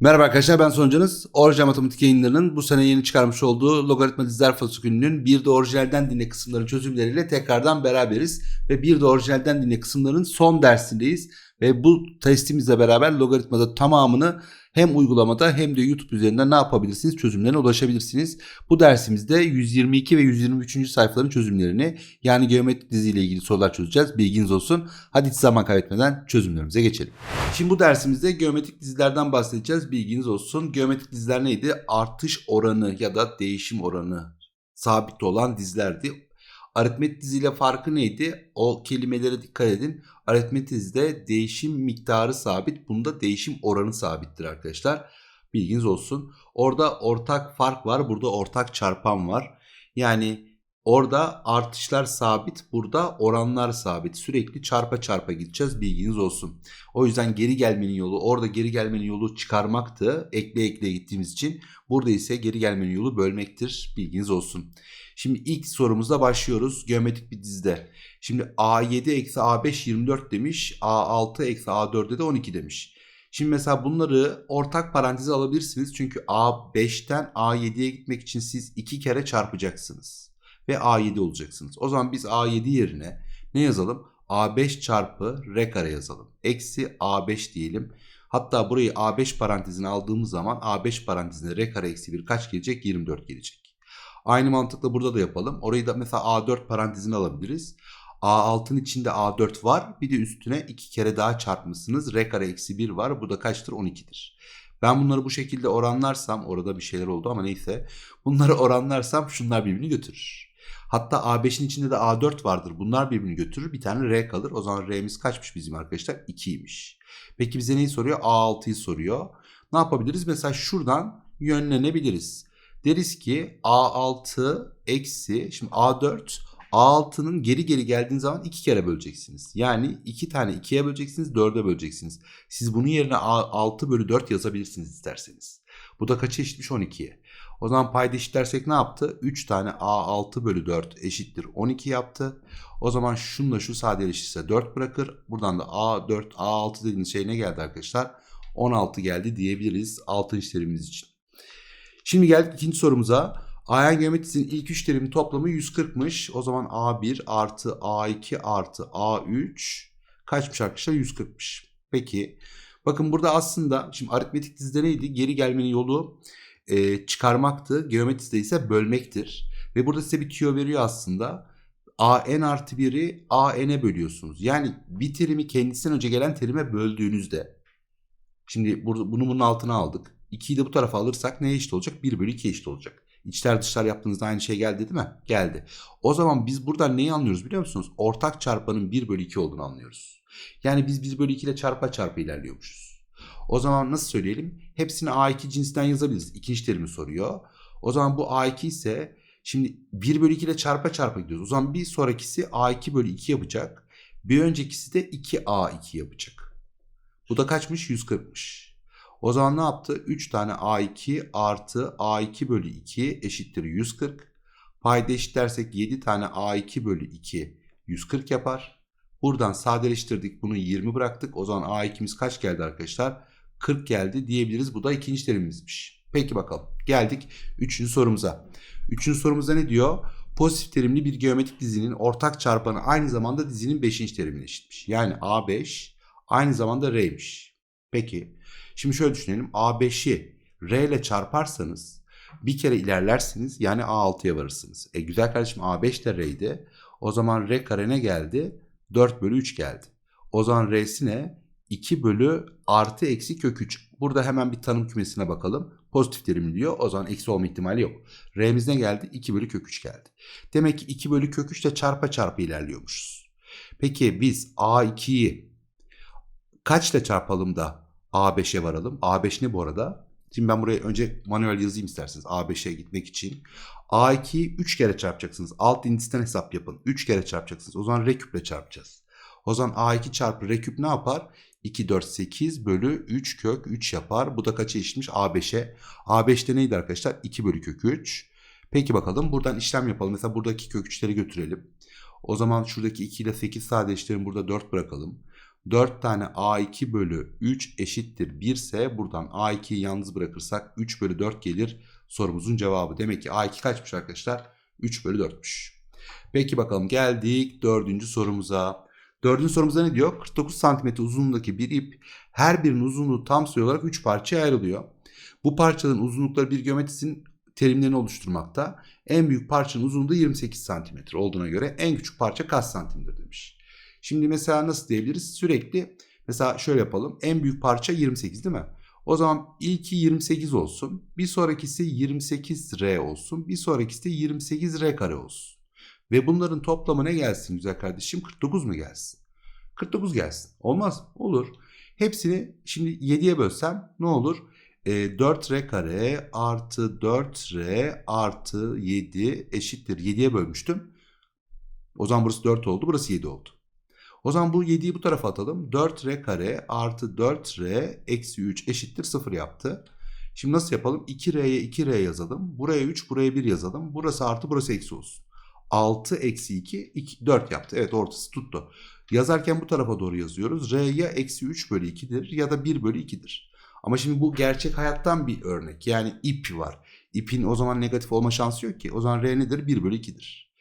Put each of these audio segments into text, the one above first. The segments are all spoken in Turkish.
Merhaba arkadaşlar ben Soncanız. Orijinal Matematik yayınlarının bu sene yeni çıkarmış olduğu logaritma diziler fasikülünün bir de orijinalden dinle kısımları çözümleriyle tekrardan beraberiz. Ve bir de orijinalden dinle kısımların son dersindeyiz. Ve bu testimizle beraber logaritmada tamamını hem uygulamada hem de YouTube üzerinden ne yapabilirsiniz? Çözümlerine ulaşabilirsiniz. Bu dersimizde 122 ve 123. sayfaların çözümlerini yani geometri diziyle ilgili sorular çözeceğiz. Bilginiz olsun. Hadi hiç zaman kaybetmeden çözümlerimize geçelim. Şimdi bu dersimizde geometrik dizilerden bahsedeceğiz. Bilginiz olsun. Geometrik diziler neydi? Artış oranı ya da değişim oranı sabit olan dizilerdi. Aritmetik diziyle farkı neydi? O kelimelere dikkat edin. Aritmetik dizide değişim miktarı sabit. Bunda değişim oranı sabittir arkadaşlar. Bilginiz olsun. Orada ortak fark var. Burada ortak çarpan var. Yani orada artışlar sabit. Burada oranlar sabit. Sürekli çarpa çarpa gideceğiz. Bilginiz olsun. O yüzden geri gelmenin yolu orada geri gelmenin yolu çıkarmaktı. Ekle ekle gittiğimiz için. Burada ise geri gelmenin yolu bölmektir. Bilginiz olsun. Şimdi ilk sorumuzda başlıyoruz. Geometrik bir dizide. Şimdi A7 eksi A5 24 demiş. A6 eksi A4'de de 12 demiş. Şimdi mesela bunları ortak paranteze alabilirsiniz. Çünkü A5'ten A7'ye gitmek için siz iki kere çarpacaksınız. Ve A7 olacaksınız. O zaman biz A7 yerine ne yazalım? A5 çarpı R kare yazalım. Eksi A5 diyelim. Hatta burayı A5 parantezine aldığımız zaman A5 parantezine R kare eksi 1 kaç gelecek? 24 gelecek. Aynı mantıkla burada da yapalım. Orayı da mesela A4 parantezine alabiliriz. A6'nın içinde A4 var. Bir de üstüne iki kere daha çarpmışsınız. R kare eksi 1 var. Bu da kaçtır? 12'dir. Ben bunları bu şekilde oranlarsam orada bir şeyler oldu ama neyse. Bunları oranlarsam şunlar birbirini götürür. Hatta A5'in içinde de A4 vardır. Bunlar birbirini götürür. Bir tane R kalır. O zaman R'miz kaçmış bizim arkadaşlar? 2'ymiş. Peki bize neyi soruyor? A6'yı soruyor. Ne yapabiliriz? Mesela şuradan yönlenebiliriz. Deriz ki A6 eksi şimdi A4 A6'nın geri geri geldiğin zaman iki kere böleceksiniz. Yani iki tane ikiye böleceksiniz, dörde böleceksiniz. Siz bunun yerine A6 bölü 4 yazabilirsiniz isterseniz. Bu da kaça eşitmiş 12'ye. O zaman payda eşitlersek ne yaptı? 3 tane A6 bölü 4 eşittir 12 yaptı. O zaman şunla şu sadeleşirse 4 bırakır. Buradan da A4, A6 dediğiniz şey ne geldi arkadaşlar? 16 geldi diyebiliriz 6. terimimiz için. Şimdi geldik ikinci sorumuza. Ayan geometrisinin ilk üç terimin toplamı 140'mış. O zaman A1 artı A2 artı A3 kaçmış arkadaşlar? 140'mış. Peki. Bakın burada aslında şimdi aritmetik dizide neydi? Geri gelmenin yolu e, çıkarmaktı. Geometride ise bölmektir. Ve burada size bir tüyo veriyor aslında. AN artı 1'i AN'e bölüyorsunuz. Yani bir terimi kendisinden önce gelen terime böldüğünüzde. Şimdi bunu bunun altına aldık. 2'yi de bu tarafa alırsak neye eşit olacak? 1 bölü 2 eşit olacak. İçler dışlar yaptığınızda aynı şey geldi değil mi? Geldi. O zaman biz buradan neyi anlıyoruz biliyor musunuz? Ortak çarpanın 1 bölü 2 olduğunu anlıyoruz. Yani biz 1 bölü 2 ile çarpa çarpa ilerliyormuşuz. O zaman nasıl söyleyelim? Hepsini A2 cinsinden yazabiliriz. İkinci terimi soruyor. O zaman bu A2 ise şimdi 1 bölü 2 ile çarpa çarpa gidiyoruz. O zaman bir sonrakisi A2 bölü 2 yapacak. Bir öncekisi de 2A2 yapacak. Bu da kaçmış? 140'mış. O zaman ne yaptı? 3 tane A2 artı A2 bölü 2 eşittir 140. Payda eşitlersek 7 tane A2 bölü 2 140 yapar. Buradan sadeleştirdik bunu 20 bıraktık. O zaman A2'miz kaç geldi arkadaşlar? 40 geldi diyebiliriz. Bu da ikinci terimimizmiş. Peki bakalım. Geldik üçüncü sorumuza. Üçüncü sorumuzda ne diyor? Pozitif terimli bir geometrik dizinin ortak çarpanı aynı zamanda dizinin 5. terimine eşitmiş. Yani A5 aynı zamanda R'miş. Peki Şimdi şöyle düşünelim. A5'i R ile çarparsanız bir kere ilerlersiniz yani A6'ya varırsınız. E güzel kardeşim A5 de R'ydi. O zaman R kare ne geldi? 4 bölü 3 geldi. O zaman R'si ne? 2 bölü artı eksi kök 3. Burada hemen bir tanım kümesine bakalım. Pozitif terim diyor. O zaman eksi olma ihtimali yok. R'miz ne geldi? 2 bölü kök 3 geldi. Demek ki 2 bölü kök 3 de çarpa çarpa ilerliyormuşuz. Peki biz A2'yi kaçla çarpalım da A5'e varalım. A5 ne bu arada? Şimdi ben buraya önce manuel yazayım isterseniz A5'e gitmek için. A2'yi 3 kere çarpacaksınız. Alt indisten hesap yapın. 3 kere çarpacaksınız. O zaman R küple çarpacağız. O zaman A2 çarpı R küp ne yapar? 2, 4, 8 bölü 3 kök 3 yapar. Bu da kaça eşitmiş? A5'e. A5'te neydi arkadaşlar? 2 bölü kök 3. Peki bakalım buradan işlem yapalım. Mesela buradaki kök 3'leri götürelim. O zaman şuradaki 2 ile 8 sadeleştirelim. Burada 4 bırakalım. 4 tane A2 bölü 3 eşittir 1 ise buradan A2'yi yalnız bırakırsak 3 bölü 4 gelir sorumuzun cevabı. Demek ki A2 kaçmış arkadaşlar? 3 bölü 4'müş. Peki bakalım geldik dördüncü sorumuza. Dördüncü sorumuzda ne diyor? 49 santimetre uzunluğundaki bir ip her birinin uzunluğu tam sayı olarak 3 parçaya ayrılıyor. Bu parçaların uzunlukları bir geometrisinin terimlerini oluşturmakta. En büyük parçanın uzunluğu 28 santimetre olduğuna göre en küçük parça kaç santimdir demiş. Şimdi mesela nasıl diyebiliriz? Sürekli mesela şöyle yapalım. En büyük parça 28 değil mi? O zaman ilki 28 olsun. Bir sonrakisi 28R olsun. Bir sonrakisi de 28R kare olsun. Ve bunların toplamı ne gelsin güzel kardeşim? 49 mu gelsin? 49 gelsin. Olmaz. Olur. Hepsini şimdi 7'ye bölsem ne olur? E, 4R kare artı 4R artı 7 eşittir. 7'ye bölmüştüm. O zaman burası 4 oldu. Burası 7 oldu. O zaman bu 7'yi bu tarafa atalım. 4R kare artı 4R eksi 3 eşittir 0 yaptı. Şimdi nasıl yapalım? 2R'ye 2R yazalım. Buraya 3, buraya 1 yazalım. Burası artı, burası eksi olsun. 6 eksi 2, 2 4 yaptı. Evet ortası tuttu. Yazarken bu tarafa doğru yazıyoruz. R ya eksi 3 bölü 2'dir ya da 1 bölü 2'dir. Ama şimdi bu gerçek hayattan bir örnek. Yani ip var. İpin o zaman negatif olma şansı yok ki. O zaman R nedir? 1 bölü 2'dir.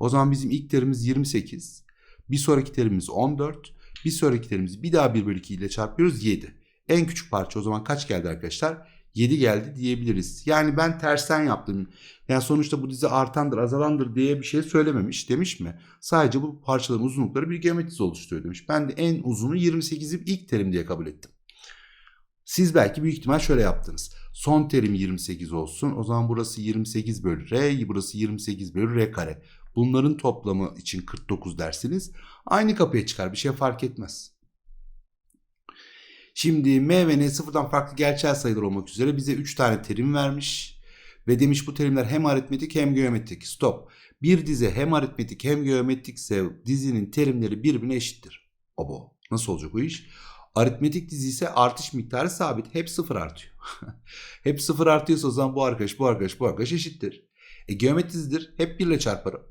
O zaman bizim ilk terimiz 28. Bir sonraki terimimiz 14. Bir sonraki terimizi bir daha 1 bölü 2 ile çarpıyoruz 7. En küçük parça o zaman kaç geldi arkadaşlar? 7 geldi diyebiliriz. Yani ben tersten yaptım. Yani sonuçta bu dizi artandır, azalandır diye bir şey söylememiş. Demiş mi? Sadece bu parçaların uzunlukları bir geometrisi oluşturuyor demiş. Ben de en uzunu 28'i ilk terim diye kabul ettim. Siz belki büyük ihtimal şöyle yaptınız. Son terim 28 olsun. O zaman burası 28 bölü R, burası 28 bölü R kare. Bunların toplamı için 49 dersiniz. Aynı kapıya çıkar. Bir şey fark etmez. Şimdi M ve N sıfırdan farklı gerçel sayılar olmak üzere bize 3 tane terim vermiş. Ve demiş bu terimler hem aritmetik hem geometrik. Stop. Bir dizi hem aritmetik hem geometrikse dizinin terimleri birbirine eşittir. Obo. Nasıl olacak o iş? Aritmetik dizi ise artış miktarı sabit. Hep sıfır artıyor. hep sıfır artıyorsa o zaman bu arkadaş, bu arkadaş, bu arkadaş eşittir. E geometri dizidir. Hep 1 ile çarparım.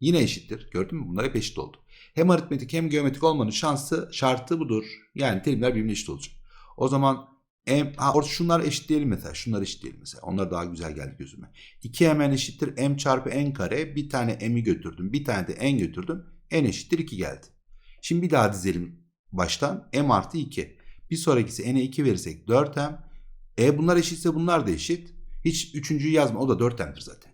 Yine eşittir. Gördün mü? Bunlar hep eşit oldu. Hem aritmetik hem geometrik olmanın şansı, şartı budur. Yani terimler birbirine eşit olacak. O zaman m, ha, or, şunlar eşit değil mesela. Şunlar eşit değil mesela. Onlar daha güzel geldi gözüme. 2 mn eşittir m çarpı n kare. Bir tane m'i götürdüm. Bir tane de n götürdüm. n eşittir 2 geldi. Şimdi bir daha dizelim baştan. m artı 2. Bir sonrakisi n'e 2 verirsek 4m. E bunlar eşitse bunlar da eşit. Hiç üçüncüyü yazma. O da 4m'dir zaten.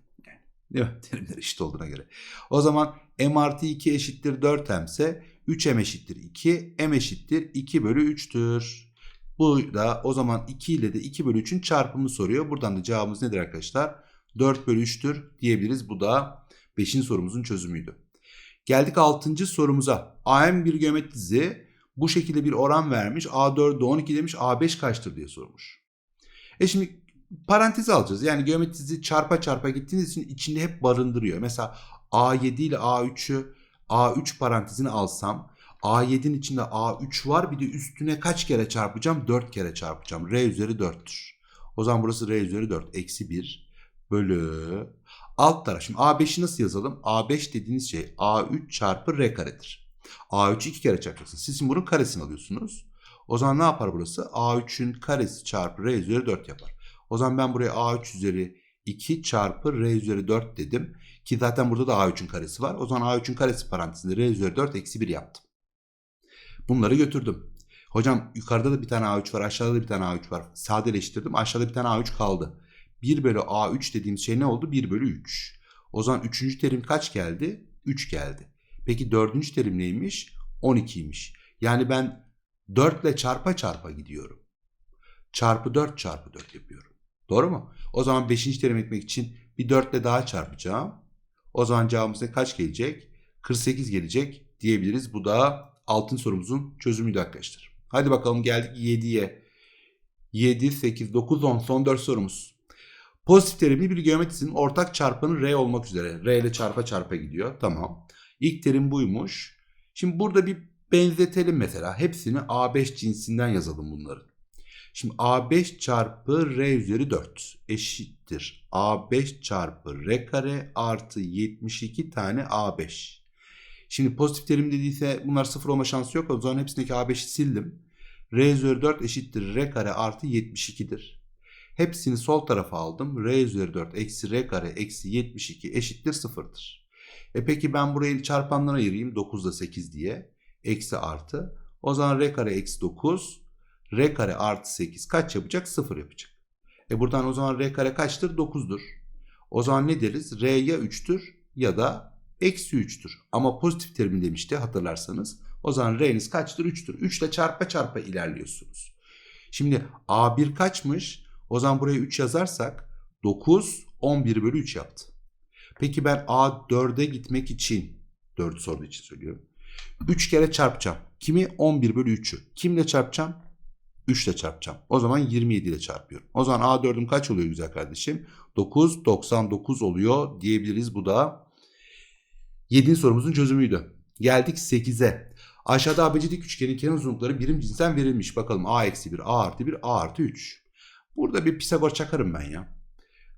Değil mi? Terimler eşit olduğuna göre. O zaman m artı 2 eşittir 4m ise 3m eşittir 2. m eşittir 2 bölü 3'tür. Bu da o zaman 2 ile de 2 bölü 3'ün çarpımını soruyor. Buradan da cevabımız nedir arkadaşlar? 4 bölü 3'tür diyebiliriz. Bu da 5. sorumuzun çözümüydü. Geldik 6. sorumuza. AM bir geometri dizi bu şekilde bir oran vermiş. A4'de 12 demiş. A5 kaçtır diye sormuş. E şimdi parantez alacağız. Yani geometrisi çarpa çarpa gittiğiniz için içinde hep barındırıyor. Mesela A7 ile A3'ü A3 parantezini alsam A7'nin içinde A3 var bir de üstüne kaç kere çarpacağım? 4 kere çarpacağım. R üzeri 4'tür. O zaman burası R üzeri 4 eksi 1 bölü alt taraf. Şimdi A5'i nasıl yazalım? A5 dediğiniz şey A3 çarpı R karedir. A3'ü 2 kere çarpacaksınız. Siz şimdi bunun karesini alıyorsunuz. O zaman ne yapar burası? A3'ün karesi çarpı R üzeri 4 yapar. O zaman ben buraya A3 üzeri 2 çarpı R üzeri 4 dedim. Ki zaten burada da A3'ün karesi var. O zaman A3'ün karesi parantezinde R üzeri 4 eksi 1 yaptım. Bunları götürdüm. Hocam yukarıda da bir tane A3 var. Aşağıda da bir tane A3 var. Sadeleştirdim. Aşağıda bir tane A3 kaldı. 1 bölü A3 dediğimiz şey ne oldu? 1 bölü 3. O zaman 3. terim kaç geldi? 3 geldi. Peki 4. terim neymiş? 12'ymiş. Yani ben 4 ile çarpa çarpa gidiyorum. Çarpı 4 çarpı 4 yapıyorum. Doğru mu? O zaman 5. terim etmek için bir 4 ile daha çarpacağım. O zaman cevabımız ne kaç gelecek? 48 gelecek diyebiliriz. Bu da altın sorumuzun çözümüydü arkadaşlar. Hadi bakalım geldik 7'ye. 7, 8, 9, 10 son 4 sorumuz. Pozitif terimli bir geometrisinin ortak çarpanı R olmak üzere. R ile çarpa çarpa gidiyor. Tamam. İlk terim buymuş. Şimdi burada bir benzetelim mesela. Hepsini A5 cinsinden yazalım bunların. Şimdi A5 çarpı R üzeri 4 eşittir. A5 çarpı R kare artı 72 tane A5. Şimdi pozitif terim dediyse bunlar sıfır olma şansı yok. O zaman hepsindeki A5'i sildim. R üzeri 4 eşittir R kare artı 72'dir. Hepsini sol tarafa aldım. R üzeri 4 eksi R kare eksi 72 eşittir sıfırdır. E peki ben burayı çarpanlara ayırayım. 9 ile 8 diye. Eksi artı. O zaman R kare eksi 9. R kare artı 8 kaç yapacak? 0 yapacak. E buradan o zaman R kare kaçtır? 9'dur. O zaman ne deriz? R ya 3'tür ya da eksi 3'tür. Ama pozitif terim demişti hatırlarsanız. O zaman R'niz kaçtır? 3'tür. 3 ile çarpa çarpa ilerliyorsunuz. Şimdi A1 kaçmış? O zaman buraya 3 yazarsak 9 11 bölü 3 yaptı. Peki ben A4'e gitmek için 4 sorduğu için söylüyorum. 3 kere çarpacağım. Kimi? 11 bölü 3'ü. Kimle çarpacağım? 3 ile çarpacağım. O zaman 27 ile çarpıyorum. O zaman A4'üm kaç oluyor güzel kardeşim? 9, 99 oluyor diyebiliriz. Bu da 7. sorumuzun çözümüydü. Geldik 8'e. Aşağıda abecedik üçgenin kenar uzunlukları birim cinsten verilmiş. Bakalım A eksi 1, A artı 1, A artı 3. Burada bir Pisagor çakarım ben ya.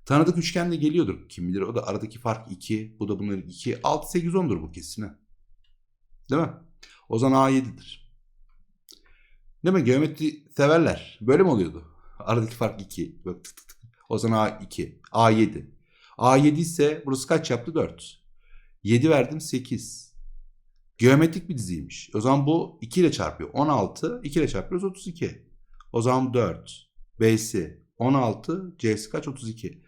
Tanıdık üçgen de geliyordur. Kim bilir o da aradaki fark 2. Bu da bunların 2. 6, 8, 10'dur bu kesin. ha. Değil mi? O zaman A7'dir. Değil mi? Geometri severler. Böyle mi oluyordu? Aradaki fark 2. Bak tık tık tık. O zaman A2. A7. A7 ise burası kaç yaptı? 4. 7 verdim 8. Geometrik bir diziymiş. O zaman bu 2 ile çarpıyor. 16. 2 ile çarpıyoruz 32. O zaman 4. B'si 16. C'si kaç? 32.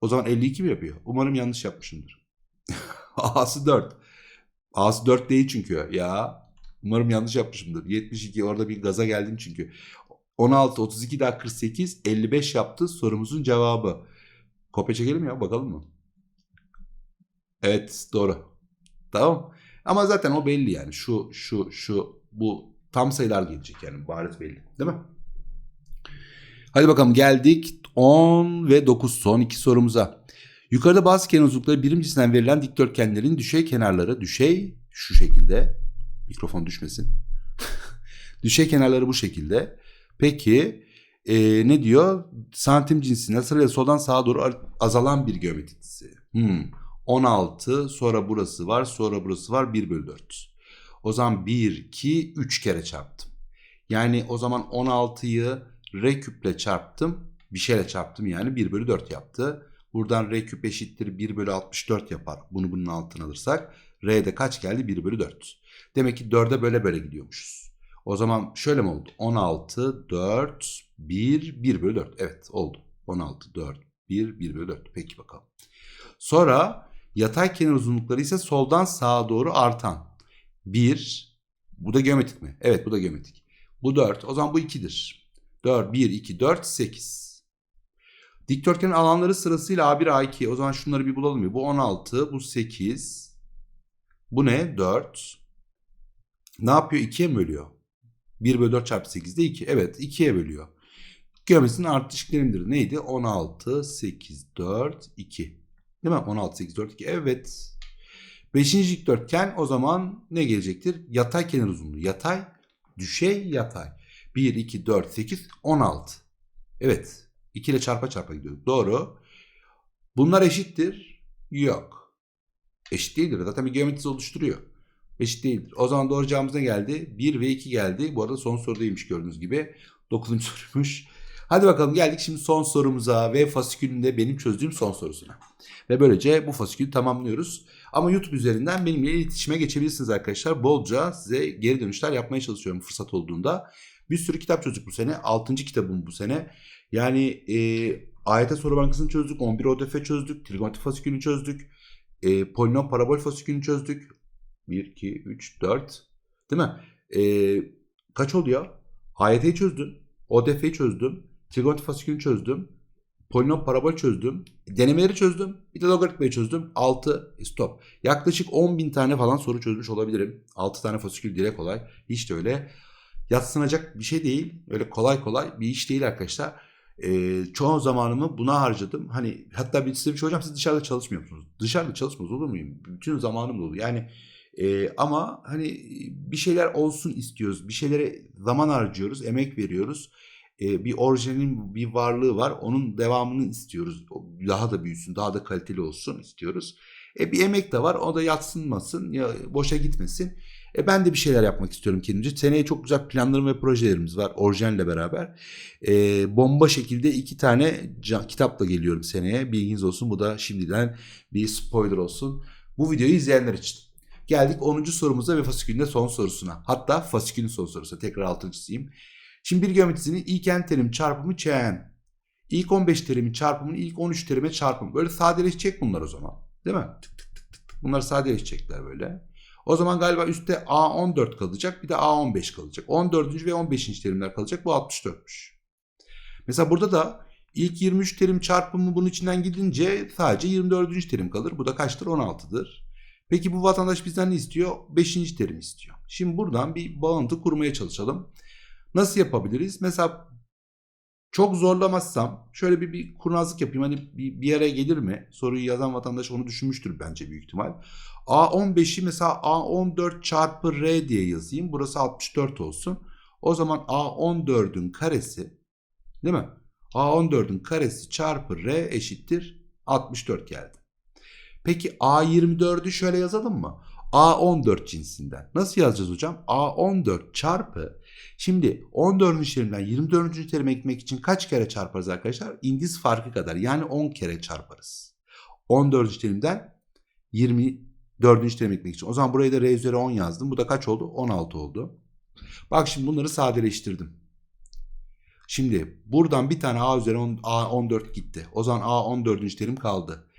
O zaman 52 mi yapıyor? Umarım yanlış yapmışımdır. A'sı 4. A'sı 4 değil çünkü. Ya umarım yanlış yapmışımdır. 72 orada bir gaza geldim çünkü. 16, 32 daha 48, 55 yaptı sorumuzun cevabı. Kopya çekelim ya bakalım mı? Evet doğru. Tamam. Ama zaten o belli yani. Şu, şu, şu, bu tam sayılar gelecek yani. Bariz belli. Değil mi? Hadi bakalım geldik 10 ve 9 son iki sorumuza. Yukarıda bazı kenar uzunlukları birim cinsinden verilen dikdörtgenlerin düşey kenarları düşey şu şekilde. Mikrofon düşmesin. düşey kenarları bu şekilde. Peki e, ne diyor? Santim cinsine sırayla soldan sağa doğru azalan bir geometri dizi. Hmm. 16 sonra burası var sonra burası var 1 bölü 4. O zaman 1, 2, 3 kere çarptım. Yani o zaman 16'yı r küple çarptım. Bir şeyle çarptım yani 1 bölü 4 yaptı. Buradan r küp eşittir 1 bölü 64 yapar. Bunu bunun altına alırsak. R'de kaç geldi? 1 bölü 4. Demek ki 4'e böyle böyle gidiyormuşuz. O zaman şöyle mi oldu? 16, 4, 1, 1 bölü 4. Evet oldu. 16, 4, 1, 1 bölü 4. Peki bakalım. Sonra yatay kenar uzunlukları ise soldan sağa doğru artan. 1, bu da geometrik mi? Evet bu da geometrik. Bu 4, o zaman bu 2'dir. 4, 1, 2, 4, 8. Dikdörtgenin alanları sırasıyla A1, A2. O zaman şunları bir bulalım ya. Bu 16, bu 8. Bu ne? 4. Ne yapıyor? 2'ye mi bölüyor? 1 bölü 4 çarpı 8 de 2. Evet 2'ye bölüyor. Geometrisinin ardışık terimleri neydi? 16, 8, 4, 2. Değil mi? 16, 8, 4, 2. Evet. Beşinci dikdörtgen o zaman ne gelecektir? Yatay kenar uzunluğu. Yatay, düşey, yatay. 1, 2, 4, 8, 16. Evet. 2 ile çarpa çarpa gidiyor. Doğru. Bunlar eşittir. Yok. Eşit değildir. Zaten bir geometrisi oluşturuyor. Eşit değildir. O zaman doğru cevabımız ne geldi? 1 ve 2 geldi. Bu arada son sorudaymış gördüğünüz gibi. 9. soruymuş. Hadi bakalım geldik şimdi son sorumuza ve fasikülünde benim çözdüğüm son sorusuna. Ve böylece bu fasikülü tamamlıyoruz. Ama YouTube üzerinden benimle iletişime geçebilirsiniz arkadaşlar. Bolca size geri dönüşler yapmaya çalışıyorum fırsat olduğunda. Bir sürü kitap çözdük bu sene. 6. kitabım bu sene. Yani e, AYT soru bankasını çözdük. 11 ODF çözdük. Trigonometri fasikülünü çözdük. E, polinom parabol fasikülünü çözdük. 1, 2, 3, 4. Değil mi? E, kaç oldu ya? AYT'yi çözdüm. ODF'yi çözdüm. Trigonometri fasikülünü çözdüm. Polinom parabol çözdüm. Denemeleri çözdüm. Bir de logaritmayı çözdüm. 6 stop. Yaklaşık 10 bin tane falan soru çözmüş olabilirim. 6 tane fasikül direkt kolay. Hiç de öyle yatsınacak bir şey değil. Öyle kolay kolay bir iş değil arkadaşlar. Ee, çoğu zamanımı buna harcadım. Hani hatta bir size bir şey hocam siz dışarıda çalışmıyor musunuz? Dışarıda çalışmaz olur muyum? Bütün zamanım dolu. Yani e, ama hani bir şeyler olsun istiyoruz. Bir şeylere zaman harcıyoruz, emek veriyoruz. E, bir orijinalin bir varlığı var. Onun devamını istiyoruz. Daha da büyüsün, daha da kaliteli olsun istiyoruz. E bir emek de var. O da yatsınmasın, ya boşa gitmesin. E ben de bir şeyler yapmak istiyorum kendimce. Seneye çok güzel planlarım ve projelerimiz var orijinalle beraber. E, bomba şekilde iki tane kitapla geliyorum seneye. Bilginiz olsun. Bu da şimdiden bir spoiler olsun. Bu videoyu izleyenler için. Geldik 10. sorumuza ve fasikülün son sorusuna. Hatta fasikülün son sorusu. Tekrar altını çizeyim. Şimdi bir geometrisinin ilk n terim çarpımı çn. İlk 15 terimin çarpımının ilk 13 terime çarpımı. Böyle sadeleşecek bunlar o zaman. Değil mi? Tık tık tık. tık. Bunlar sadeleşecekler böyle. O zaman galiba üstte A14 kalacak bir de A15 kalacak. 14. ve 15. terimler kalacak. Bu 64'müş. Mesela burada da ilk 23 terim çarpımı bunun içinden gidince sadece 24. terim kalır. Bu da kaçtır? 16'dır. Peki bu vatandaş bizden ne istiyor? 5. terim istiyor. Şimdi buradan bir bağıntı kurmaya çalışalım. Nasıl yapabiliriz? Mesela çok zorlamazsam şöyle bir, bir kurnazlık yapayım. Hani bir, bir araya gelir mi? Soruyu yazan vatandaş onu düşünmüştür bence büyük ihtimal. A15'i mesela A14 çarpı R diye yazayım. Burası 64 olsun. O zaman A14'ün karesi değil mi? A14'ün karesi çarpı R eşittir 64 geldi. Peki A24'ü şöyle yazalım mı? A14 cinsinden. Nasıl yazacağız hocam? A14 çarpı Şimdi 14. terimden 24. terime gitmek için kaç kere çarparız arkadaşlar? İndis farkı kadar yani 10 kere çarparız. 14. terimden 24. terime gitmek için. O zaman buraya da R üzeri 10 yazdım. Bu da kaç oldu? 16 oldu. Bak şimdi bunları sadeleştirdim. Şimdi buradan bir tane A üzeri 10, A14 gitti. O zaman A14. terim kaldı.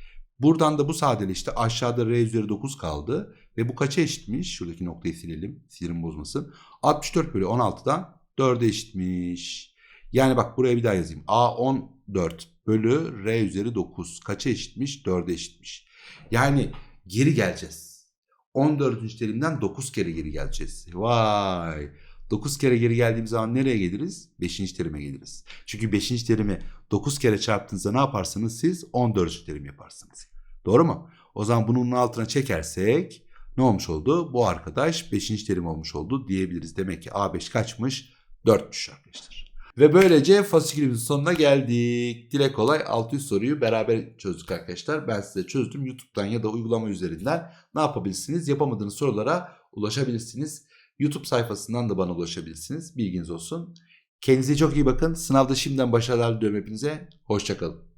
Buradan da bu sadeleşti. Aşağıda R üzeri 9 kaldı. Ve bu kaça eşitmiş? Şuradaki noktayı silelim. Sinirim bozmasın. 64 bölü 16'dan 4'e eşitmiş. Yani bak buraya bir daha yazayım. A14 bölü R üzeri 9 kaça eşitmiş? 4'e eşitmiş. Yani geri geleceğiz. 14. terimden 9 kere geri geleceğiz. Vay. 9 kere geri geldiğimiz zaman nereye geliriz? 5. terime geliriz. Çünkü 5. terimi 9 kere çarptığınızda ne yaparsınız siz? 14. terim yaparsınız. Doğru mu? O zaman bunun altına çekersek ne olmuş oldu? Bu arkadaş 5. terim olmuş oldu diyebiliriz. Demek ki A5 kaçmış? 4'müş arkadaşlar. Ve böylece fasikülimizin sonuna geldik. Dile kolay 600 soruyu beraber çözdük arkadaşlar. Ben size çözdüm. YouTube'dan ya da uygulama üzerinden ne yapabilirsiniz? Yapamadığınız sorulara ulaşabilirsiniz. YouTube sayfasından da bana ulaşabilirsiniz. Bilginiz olsun. Kendinize çok iyi bakın. Sınavda şimdiden başarılar diliyorum hepinize. Hoşçakalın.